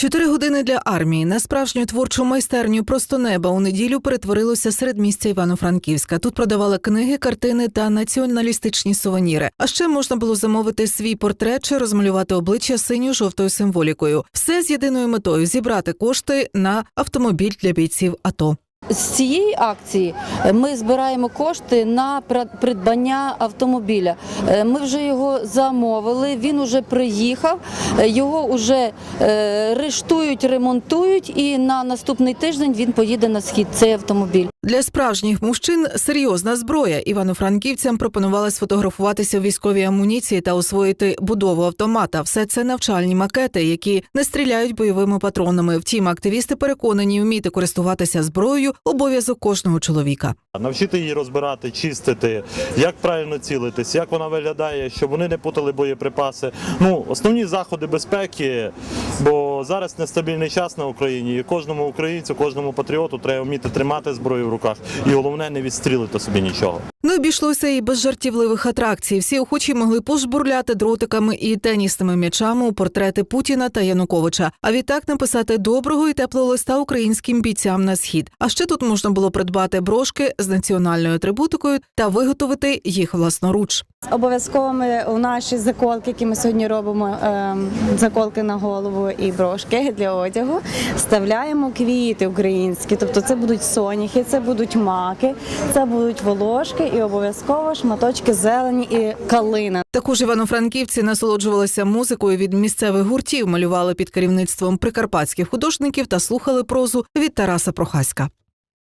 Чотири години для армії на справжню творчу майстерню просто неба у неділю перетворилося серед місця Івано-Франківська. Тут продавали книги, картини та націоналістичні сувеніри. А ще можна було замовити свій портрет чи розмалювати обличчя синьо-жовтою символікою. Все з єдиною метою зібрати кошти на автомобіль для бійців АТО. З цієї акції е, ми збираємо кошти на придбання автомобіля. Е, Ми вже його замовили, він вже приїхав, е, його вже рештують, ремонтують, і на наступний тиждень він поїде на схід. Цей автомобіль. Для справжніх мужчин серйозна зброя. Івано-франківцям пропонували сфотографуватися в військовій амуніції та освоїти будову автомата. Все це навчальні макети, які не стріляють бойовими патронами. Втім, активісти переконані вміти користуватися зброєю обов'язок кожного чоловіка. Навчити її розбирати, чистити, як правильно цілитись, як вона виглядає, щоб вони не путали боєприпаси. Ну, основні заходи безпеки, бо зараз нестабільний час на Україні, і кожному українцю, кожному патріоту треба вміти тримати зброю в руках. І головне не відстрілити собі нічого. Не обійшлося і без жартівливих атракцій. Всі охочі могли пожбурляти дротиками і тенісними м'ячами у портрети Путіна та Януковича. А відтак написати доброго і теплого листа українським бійцям на схід. А ще тут можна було придбати брошки з національною атрибутикою та виготовити їх власноруч. Обов'язково ми у наші заколки, які ми сьогодні робимо, ем, заколки на голову і брошки для одягу, вставляємо квіти українські. Тобто це будуть соняхи, це будуть маки, це будуть волошки і обов'язково шматочки зелені і калина. Також івано-франківці насолоджувалися музикою від місцевих гуртів, малювали під керівництвом прикарпатських художників та слухали прозу від Тараса Прохаська.